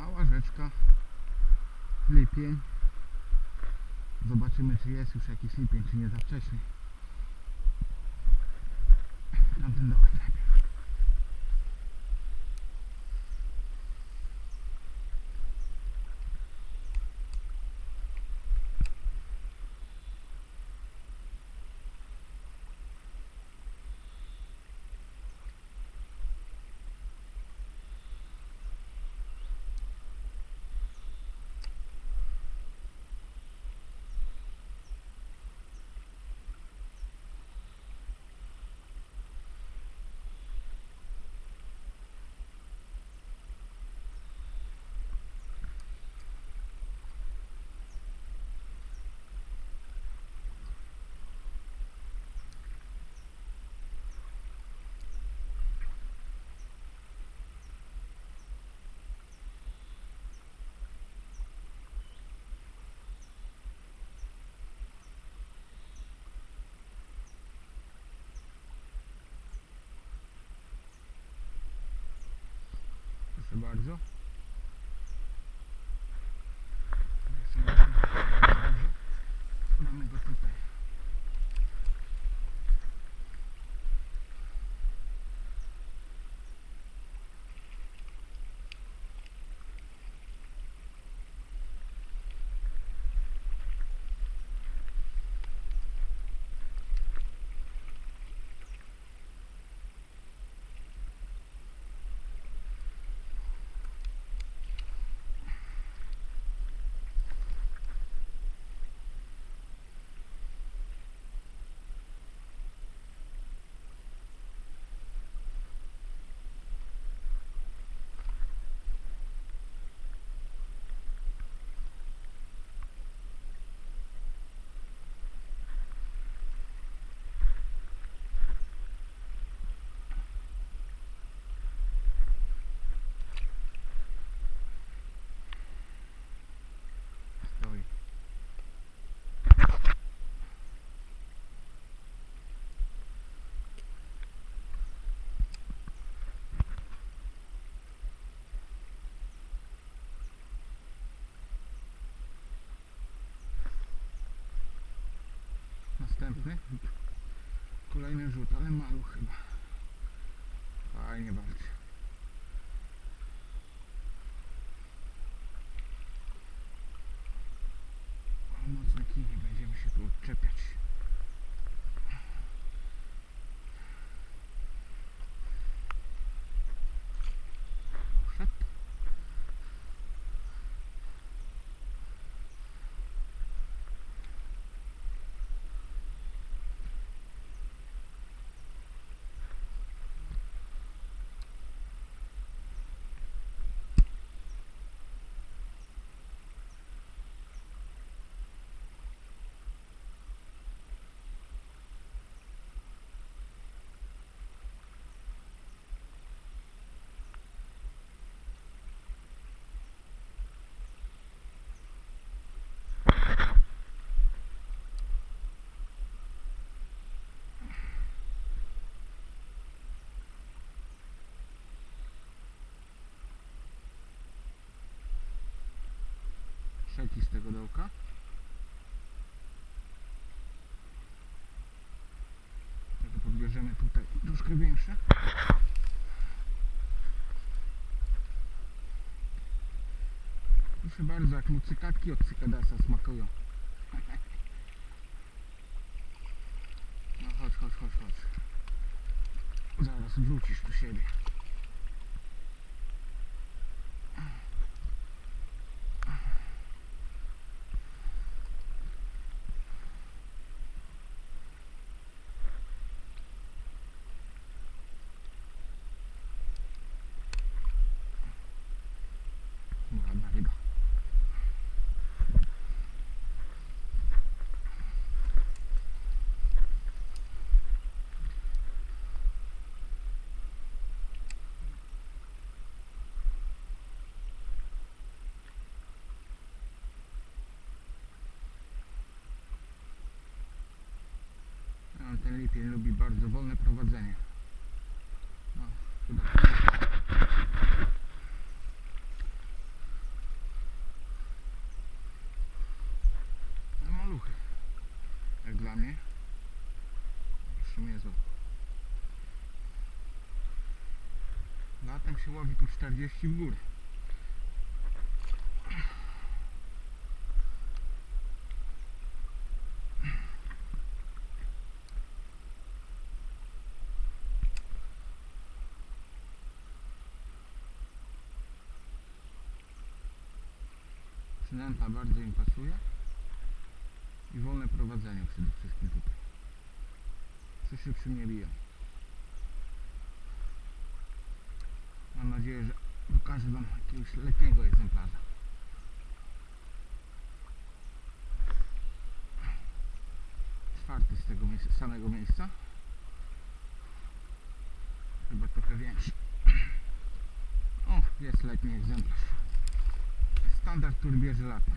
Mała rzeczka. Lipień. Zobaczymy czy jest już jakiś lipień, czy nie za wcześnie. Tamten dołek. Bardzo. Następny. Kolejny rzut, ale maluch chyba. Fajnie walczy. O, Mocne kij, będziemy się tu odczepiać. Poszedł. Trzeci z tego dołka. Tego podbierzemy tutaj troszkę większe. Proszę bardzo, jak mu cykadki od cykadasa smakują. No chodź, chodź, chodź, chodź. Zaraz wrócisz do siebie. Pień lubi bardzo wolne prowadzenie. No, chyba. No, maluchy. Jak dla mnie. W sumie zło. Latem się łowi tu 40 w górę. Przynęta bardzo im pasuje i wolne prowadzenie przede wszystkim tutaj. Przy mnie biją. Mam nadzieję, że pokażę Wam jakiegoś letniego egzemplarza. Czwarty z tego miejsca, samego miejsca. Chyba trochę większy. O, jest letni egzemplarz. Standard, który bierze latem.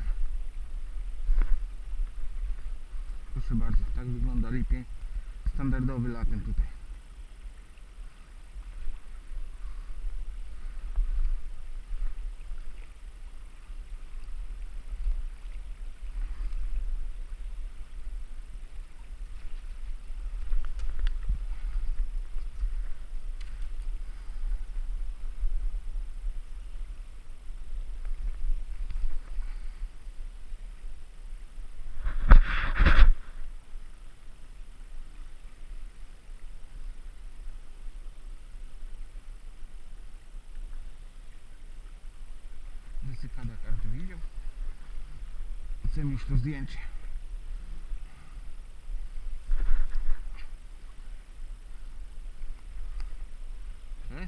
Proszę bardzo, tak wygląda lipień standardowy latem tutaj. Cykada każdy widział. Chcę mieć to zdjęcie. Czekaj.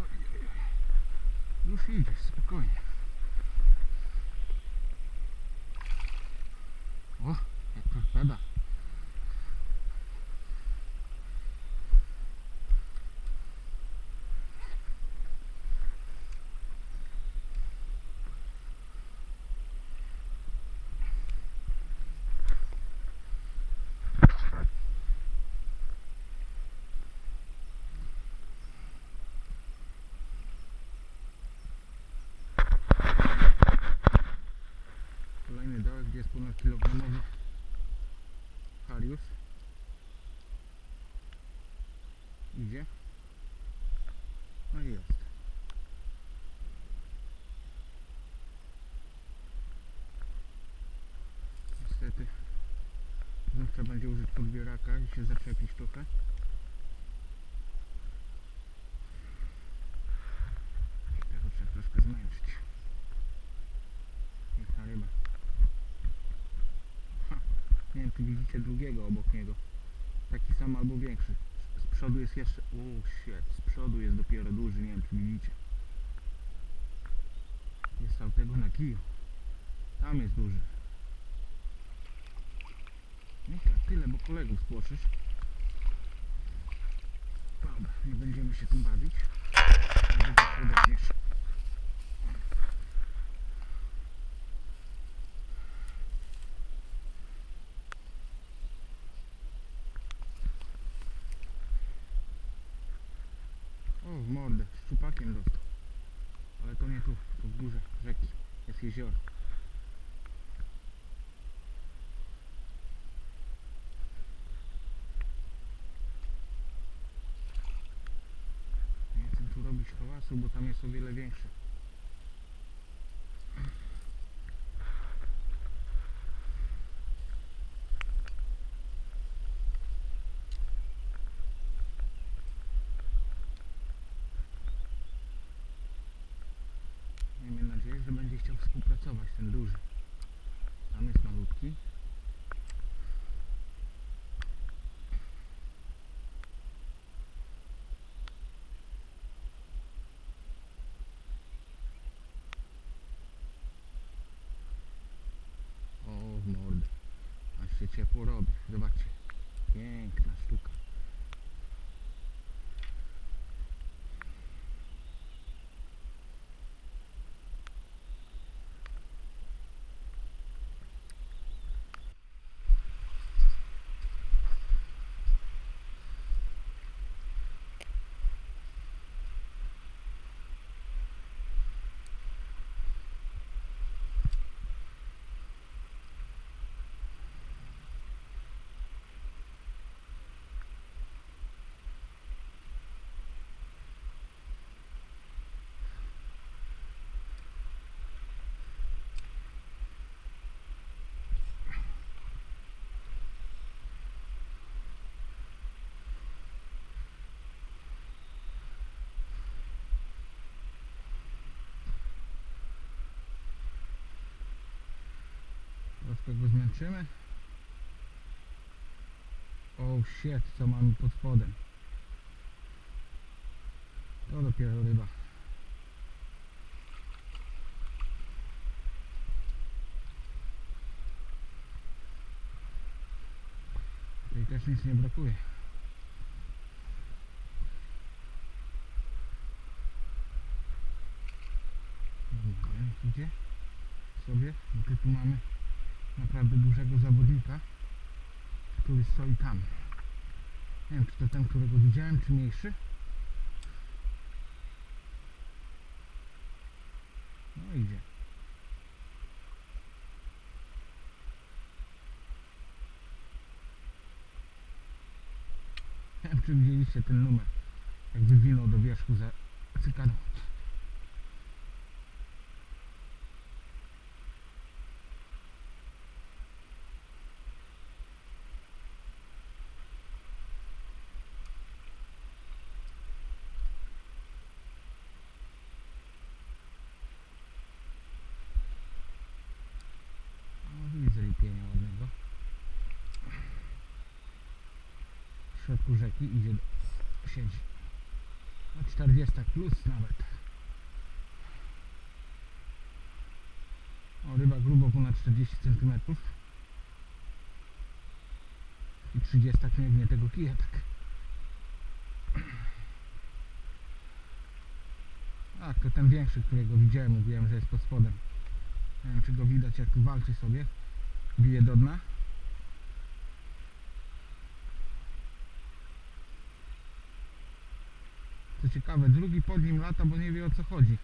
Oj, oj, oj. Już idziesz, spokojnie. O, jak torpeda. Kolejny kilogramowy Harius. Idzie. No i jest. Niestety znów trzeba będzie użyć podbieraka i się zaczepić trochę. Tego trzeba troszkę zmęczyć. Piękna ryba. Ha, nie wiem, czy widzicie drugiego obok niego. Taki sam albo większy. Z przodu jest jeszcze... O, shit. Z przodu jest dopiero duży, nie wiem, czy widzicie. Jest tam tego na kiju. Tam jest duży. No tak, tyle, bo kolegów spłoszysz. Dobra, nie będziemy się tu bawić. Serdeczniejszy. O, w szczupakiem dostał. Ale to nie tu, to w górze rzeki. Jest jezioro. Nie chcę tu robić hałasu, bo tam jest o wiele większy. Miejmy nadzieję, że będzie chciał współpracować ten duży. Tam jest malutki. Go zmęczymy. Oh shit, co mamy pod spodem. To dopiero ryba. Tutaj też nic nie brakuje. Dobra, idzie sobie, bo tu mamy naprawdę dużego zawodnika, który stoi tam. Nie wiem, czy to ten, którego widziałem, czy mniejszy. No idzie. Nie wiem, czy widzieliście ten numer, jak wywinął do wierzchu za cykadą. No, widzę lipienia ładnego. W rzeki idzie, siedzi. No 40 plus nawet. O, ryba grubo ponad 40 cm. I 30 nie tego kija tak. To ten większy, którego widziałem, mówiłem, że jest pod spodem. Nie wiem, czy go widać, jak walczy sobie. Bije do dna. Ciekawe, drugi pod nim lata, bo nie wie o co chodzi.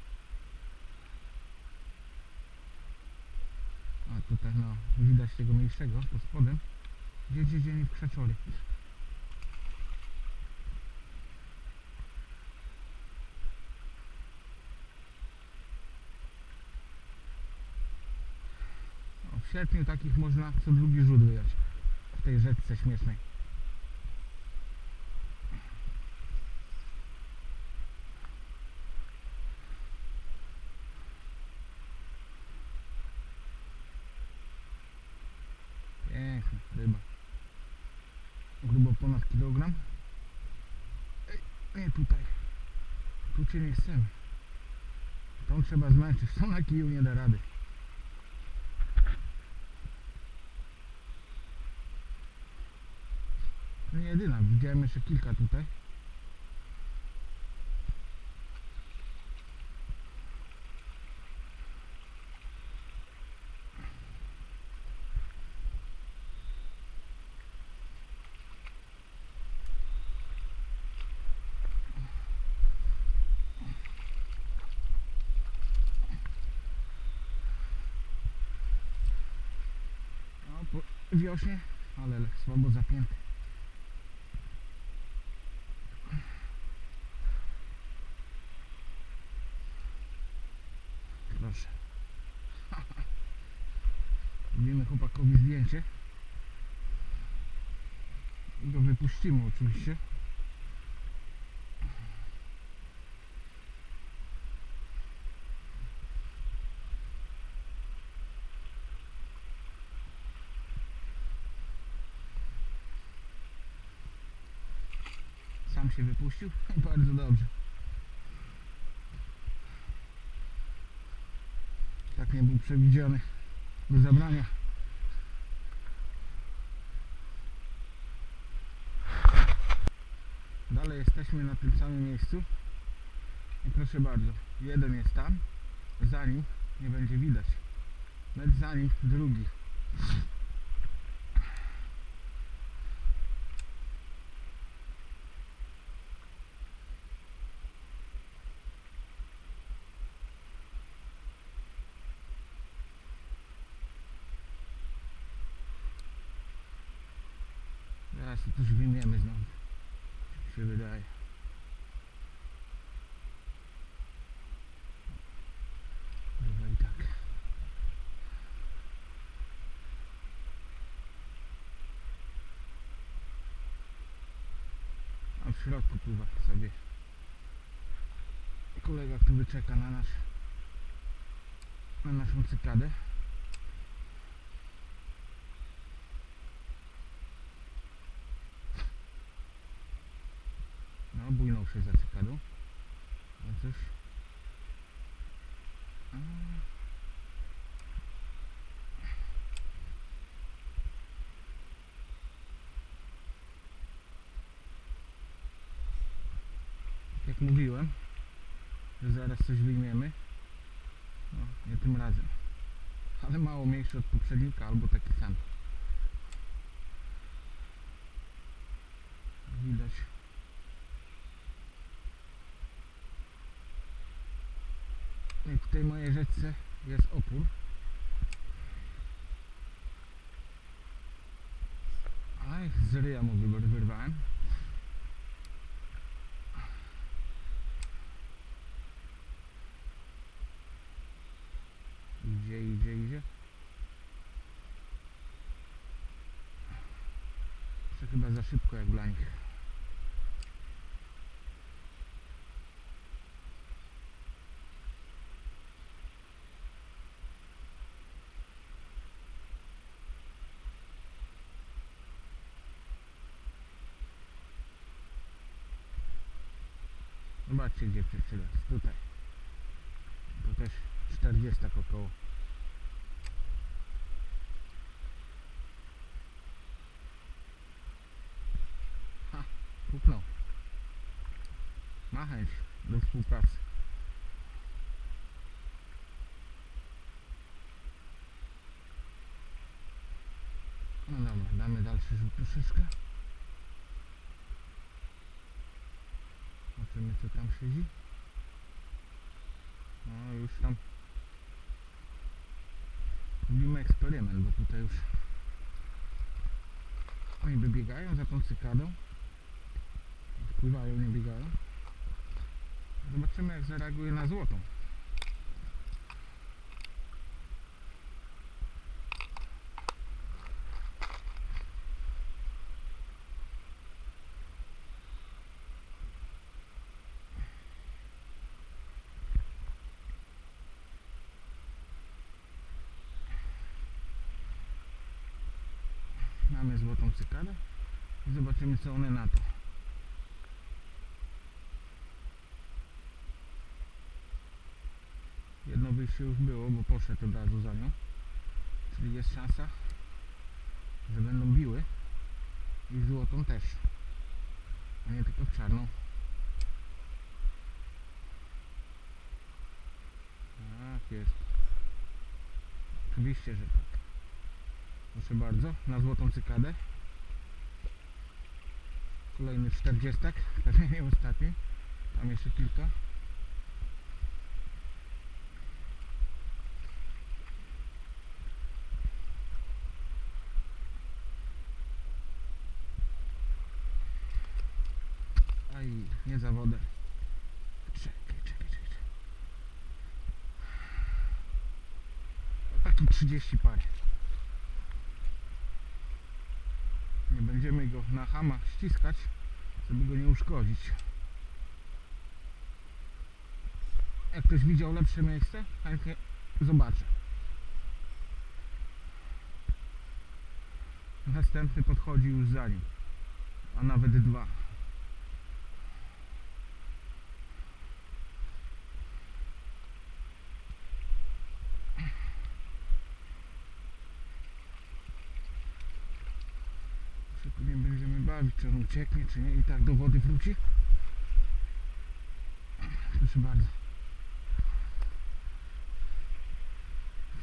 A tutaj no, widać tego mniejszego pod spodem. Gdzie, gdzie, gdzie, w krzaczory. O, w sierpniu takich można co drugi rzut wyjąć. W tej rzeczce śmiesznej. Piękna ryba. Grubo Ej, nie tutaj. Tu cię nie chcemy. Tą trzeba zmęczyć. Tą na kiju nie da rady. Nie jedyna. Widziałem jeszcze kilka tutaj. Wiośnie, ale słabo zapięty. Proszę. Robimy chłopakowi zdjęcie. I go wypuścimy oczywiście. Sam się wypuścił? Bardzo dobrze. Tak nie był przewidziany do zabrania. Dalej jesteśmy na tym samym miejscu. I proszę bardzo, jeden jest tam, za nim nie będzie widać. Lecz za nim drugi. Wymiemy znowu. Się wydaje. Chyba i tak. A w środku pływa sobie kolega, który czeka na nasz na naszą cykadę. Proszę za cykadą. Ale. Jak mówiłem, że zaraz coś wyjmiemy. No, nie tym razem. Ale mało mniejszy od poprzednika, albo taki sam. Widać. I w tej mojej rzeczce jest opór. Aj, z ryja mu wyrwałem. Idzie, idzie, idzie. To chyba za szybko jak dla Zobaczcie gdzie raz. Tutaj. To też 40 około. Ha, puknął. Ma chęć do współpracy. No dobra, damy dalszy rzut troszeczkę. Zobaczymy co tam siedzi. No już tam robimy eksperyment, bo tutaj już oni wybiegają za tą cykadą. Wpływają, nie biegają. Zobaczymy jak zareaguje na złotą. Złotą cykadę i zobaczymy co one na to. Jedno wyjście już było, bo poszedł od razu za nią. Czyli jest szansa, że będą biły i złotą też. A nie tylko w czarną. Tak jest. Oczywiście, że tak. Proszę bardzo, na złotą cykadę. Kolejny 40, pewnie nie ostatni. Tam jeszcze kilka. Aj, nie za wodę. Czekaj, czekaj, czekaj. Taki 30 parę. Nie będziemy go na hama ściskać, żeby go nie uszkodzić. Jak ktoś widział lepsze miejsce, chętnie zobaczę. Następny podchodzi już za nim, a nawet dwa. się tu nie będziemy bawić, on ucieknie, czy nie i tak do wody wróci. Proszę bardzo.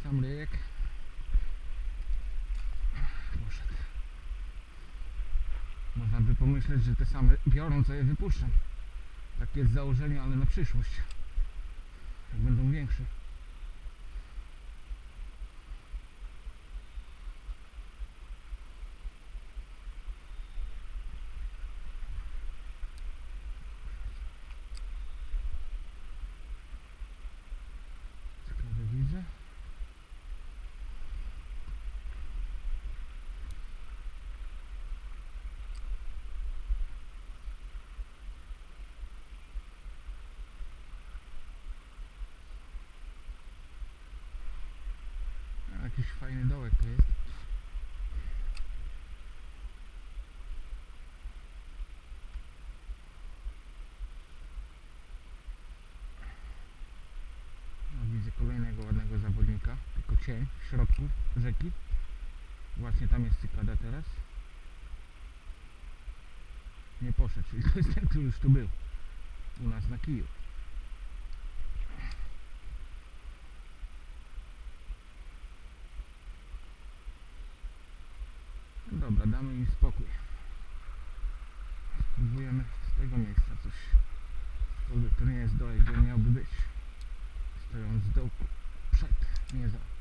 Sam ryjek. Poszedł. Można by pomyśleć, że te same biorą, co je wypuszczam. Takie jest założenie, ale na przyszłość. Jak będą większe. fajny dołek to jest. No, widzę kolejnego ładnego zawodnika, tylko cień w środku rzeki. Właśnie tam jest cykada teraz. Nie poszedł, czyli to jest ten, który już tu był. U nas na kiju. Aczkolwiek to